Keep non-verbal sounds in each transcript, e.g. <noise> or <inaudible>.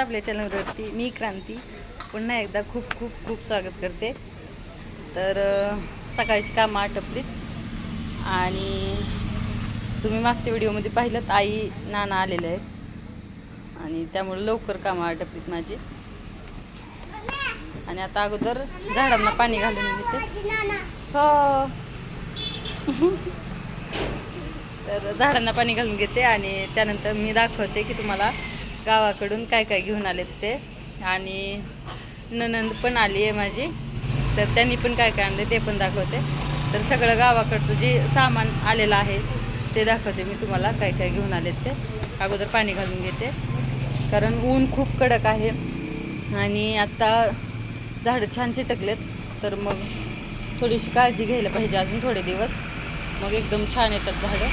आपल्या चॅनलवरती मी क्रांती. पुन्हा एकदा खूप खूप खूप स्वागत करते. तर सकाळची कामं आटपलीत. आणि तुम्ही मागच्या व्हिडिओमध्ये पाहिलं आई नाना आलेले आहेत. आणि त्यामुळे लवकर कामं आटपलीत माझी. आणि आता अगोदर झाडांना पाणी घालून घेते हो. <laughs> तर झाडांना पाणी घालून घेते आणि त्यानंतर मी दाखवते की तुम्हाला गावाकडून काय काय घेऊन आलेत ते. आणि ननंद पण आली आहे माझी. तर त्यांनी पण काय काय आणले ते पण दाखवते. तर सगळं गावाकडचं जे सामान आलेलं आहे ते दाखवते मी तुम्हाला काय काय घेऊन आलेत ते. अगोदर पाणी घालून घेते. कारण ऊन खूप कडक आहे. आणि आता झाडं छान चिटकलेत. तर मग थोडीशी काळजी घ्यायला पाहिजे अजून थोडे दिवस. मग एकदम छान येतात झाडं.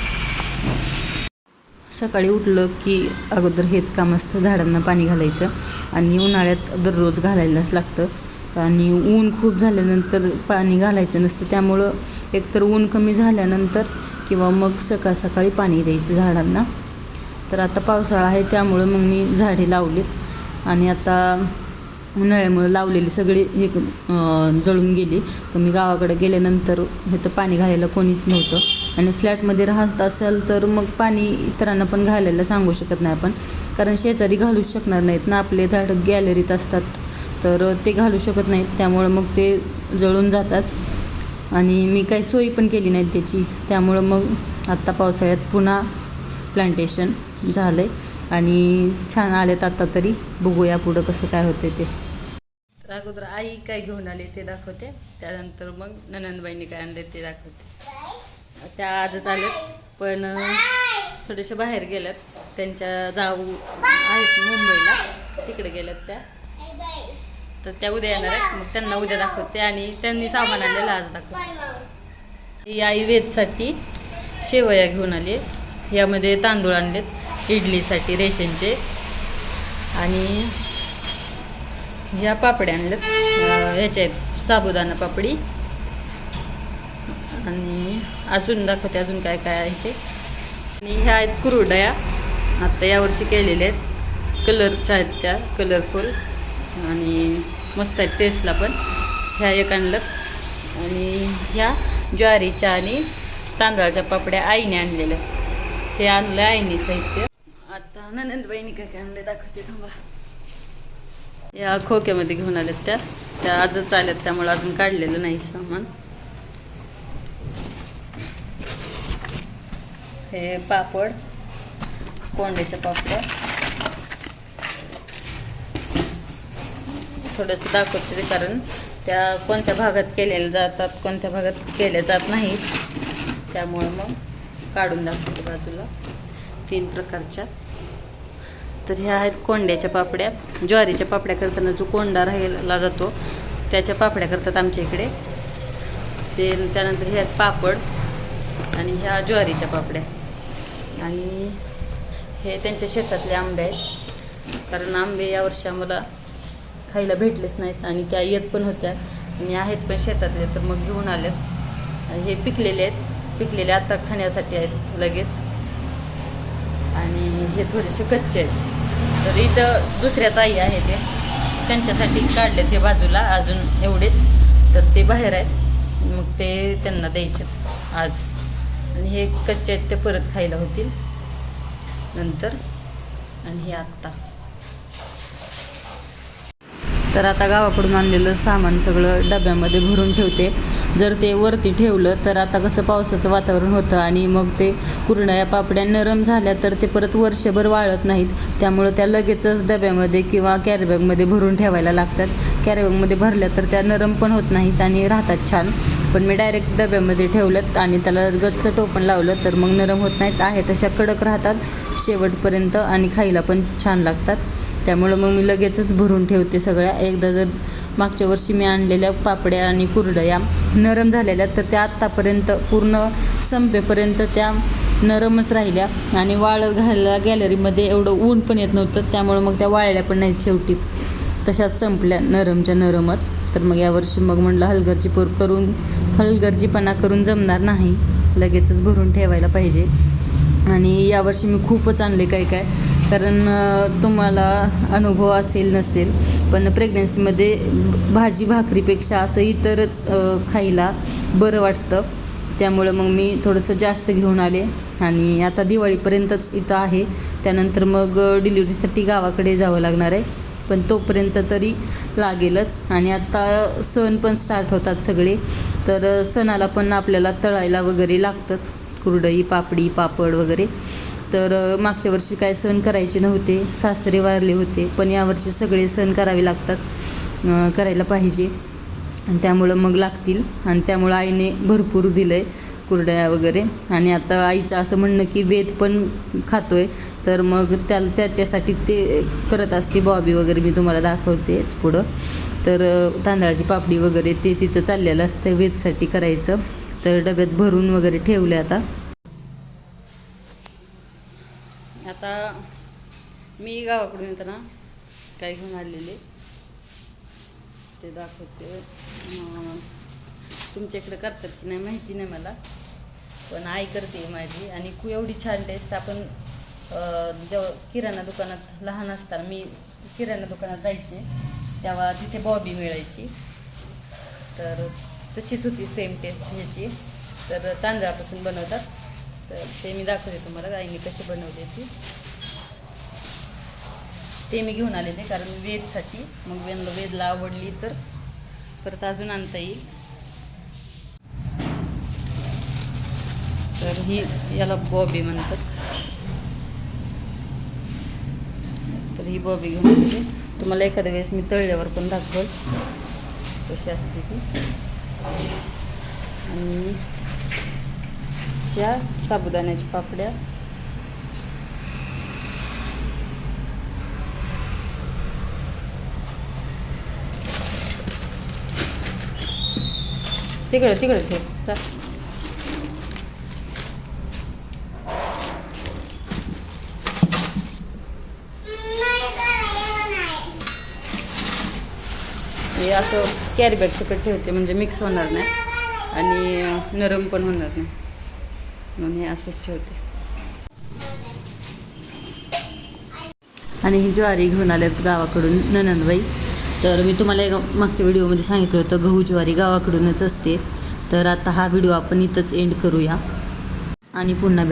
सकाळी उठलं की अगोदर हेच काम असतं झाडांना पाणी घालायचं आणि उन्हाळ्यात दररोज घालायलाच लागतं. आणि ऊन खूप झाल्यानंतर पाणी घालायचं नसतं त्यामुळं एकतर ऊन कमी झाल्यानंतर किंवा मग सकाळ सकाळी पाणी द्यायचं झाडांना. तर आता पावसाळा आहे त्यामुळं मग मी झाडे लावलीत. आणि आता उन्हाळ्यामुळे लावलेली सगळी हे जळून गेली. तर मी गावाकडे गेल्यानंतर इथं पाणी घालायला कोणीच नव्हतं. आणि फ्लॅटमध्ये राहत असेल तर मग पाणी इतरांना पण घालायला सांगू शकत नाही आपण. कारण शेजारी घालू शकणार नाहीत ना आपले झाडं गॅलरीत असतात. तर ते घालू शकत नाहीत. त्यामुळं मग ते जळून जातात. आणि मी काही सोयी पण केली नाही त्याची. त्यामुळं मग आत्ता पावसाळ्यात पुन्हा प्लांटेशन झालं आहे आणि छान आलेत आता तरी. बघूया पुढं कसं काय होतं ते. तर अगोदर आई काय घेऊन आली ते दाखवते. त्यानंतर मग ननंदबाईंनी काय आणले ते दाखवते. त्या आजच आल्यात पण थोडेसे बाहेर गेल्यात त्यांच्या जाऊ आहेत मुंबईला. तिकडे गेल्यात त्या. तर त्या उद्या येणार आहेत. मग त्यांना उद्या दाखवते आणि त्यांनी सामान आणलेलं आज दाखवते. ही आई वेदसाठी शेवया घेऊन आली यामध्ये तांदूळ आणलेत इडलीसाठी रेशनचे. आणि ह्या पापड्या आणल्यात ह्याच्या आहेत साबुदाणा पापडी. आणि अजून दाखवते अजून काय काय आहे ते. आणि ह्या आहेत कुरुडया. आत्ता यावर्षी केलेल्या आहेत. कलरच्या आहेत त्या कलरफुल आणि मस्त आहेत टेस्टला पण. ह्या एक आणलं आणि ह्या ज्वारीच्या आणि तांदळाच्या पापड्या आईने आणलेल्या. हे आणलं आईने साहित्य. आता ननंदबाईने काय काय आणले दाखवते थांबा. या खोक्यामध्ये घेऊन आल्यात त्या. त्या आजच आल्यात त्यामुळे अजून काढलेलं नाही सामान. हे पापड कोंड्याचे पापड. थोडंसं दाखवते कारण त्या कोणत्या भागात केलेल्या जातात कोणत्या भागात केल्या जात नाहीत. त्यामुळं मग काढून दाखवते बाजूला. तीन प्रकारच्या. तर ह्या आहेत कोंड्याच्या पापड्या. ज्वारीच्या पापड्या करताना जो कोंडा राहिला जातो त्याच्या पापड्या करतात आमच्या इकडे. ते त्यानंतर हे आहेत पापड आणि ह्या ज्वारीच्या पापड्या. आणि हे त्यांच्या शेतातले आंबे आहेत. कारण आंबे या वर्षी आम्हाला खायला भेटलेच नाहीत आणि त्या येत पण होत्या. आणि आहेत पण शेतातले तर मग घेऊन आले हे पिकलेले आहेत. पिकलेले आता खाण्यासाठी आहेत लगेच. आणि हे थोडेसे कच्चे आहेत. तर इथं दुसऱ्या ताई आहे ते. त्यांच्यासाठी काढले ते बाजूला अजून एवढेच. तर ते बाहेर आहेत. मग ते त्यांना द्यायचे आज. आणि हे कच्चे आहेत ते परत खायला होतील. नंतर आणि हे आत्ता. तर आता गावाकडून आणलेलं सामान सगळं डब्यामध्ये भरून ठेवते. जर ते वरती ठेवलं तर आता कसं पावसाचं वातावरण होतं आणि मग ते कुरड्या पापड्या नरम झाल्या तर ते परत वर्षभर वाळत नाहीत. त्यामुळं त्या लगेचच डब्यामध्ये किंवा कॅरीबॅगमध्ये भरून ठेवायला लागतात. कॅरीबॅगमध्ये भरल्या तर त्या नरम पण होत नाहीत आणि राहतात छान. पण मी डायरेक्ट डब्यामध्ये ठेवलं आणि त्याला गच्च टोपण लावलं तर मग नरम होत नाहीत. आहे तशा कडक राहतात. शेवटपर्यंत आणि खायला पण छान लागतात. त्यामुळं मग मी लगेचच भरून ठेवते सगळ्या. एकदा जर मागच्या वर्षी मी आणलेल्या पापड्या आणि कुरडया नरम झालेल्या तर त्या आत्तापर्यंत पूर्ण संपेपर्यंत त्या नरमच राहिल्या. आणि वाळत घालायला गॅलरीमध्ये एवढं ऊन पण येत नव्हतं त्यामुळं मग त्या वाळल्या पण नाहीत शेवटी. तशाच संपल्या नरमच्या नरमच. तर मग यावर्षी मग म्हटलं हलगर्जी पोर करून हलगर्जीपणा करून जमणार नाही. लगेचच भरून ठेवायला पाहिजे. आणि यावर्षी मी खूपच आणले काय काय. कारण तुम्हाला अनुभव असेल नसेल पण प्रेग्नन्सीमध्ये भाजी भाकरीपेक्षा असं इतरच खायला बरं वाटतं. त्यामुळं मग मी थोडंसं जास्त घेऊन आले आणि आता दिवाळीपर्यंतच इथं आहे. त्यानंतर मग डिलिव्हरीसाठी गावाकडे जावं लागणार आहे. पण तोपर्यंत तरी लागेलच. आणि आता सण पण स्टार्ट होतात सगळे. तर सणाला पण आपल्याला तळायला वगैरे लागतंच. कुरडई पापडी पापड वगैरे. तर मागच्या वर्षी काय सण करायचे नव्हते सासरे वारले होते पण यावर्षी सगळे सण करावे लागतात करायला पाहिजे. आणि त्यामुळं मग लागतील. आणि त्यामुळं आईने भरपूर दिलं आहे कुरड्या वगैरे. आणि आता आईचं असं म्हणणं की वेद पण खातो आहे तर मग त्या त्याच्यासाठी ते करत असते. बॉबी वगैरे मी तुम्हाला दाखवतेच पुढं. तर तांदळाची पापडी वगैरे ते तिचं चाललेलं असतं वेदसाठी करायचं. तर डब्यात भरून वगैरे ठेवले आता. आता मी गावाकडून येताना काय घेऊन आलेले ते दाखवते. तुमच्या इकडे करतात की नाही माहिती नाही मला पण आई करते माझी आणि खूप एवढी छान टेस्ट आपण जेव्हा किराणा दुकानात लहान असताना मी किराणा दुकानात जायचे तेव्हा तिथे बॉबी मिळायची. तर तशीच होती सेम टेस्ट ह्याची. तर तांदळापासून बनवतात. तर ते मी दाखवते तुम्हाला आईने कशी बनवते ती. ते मी घेऊन आले ते कारण वेदसाठी. मग वेद वेदला आवडली तर परत अजून आणता येईल. तर ही याला बॉबी म्हणतात. तर ही बॉबी घेऊन आलेली. तुम्हाला एखाद्या वेळेस मी तळल्यावर पण दाखवल. कशी असते ती. आणि या साबुदाण्याच्या पापड्या. तिकडं तिकडं ठेव हे असं कॅरी बॅग सकट ठेवते म्हणजे मिक्स होणार नाही. आणि नरम पण होणार नाही. म्हणून हे असंच ठेवते. आणि ही ज्वारी घेऊन आल्यात गावाकडून ननंदबाई. तर मी तुम्हाला एका मागच्या व्हिडिओमध्ये सांगितलं होतं गहू ज्वारी गावाकडूनच असते. तर आता हा व्हिडिओ आपण इथंच एंड करूया. आणि पुन्हा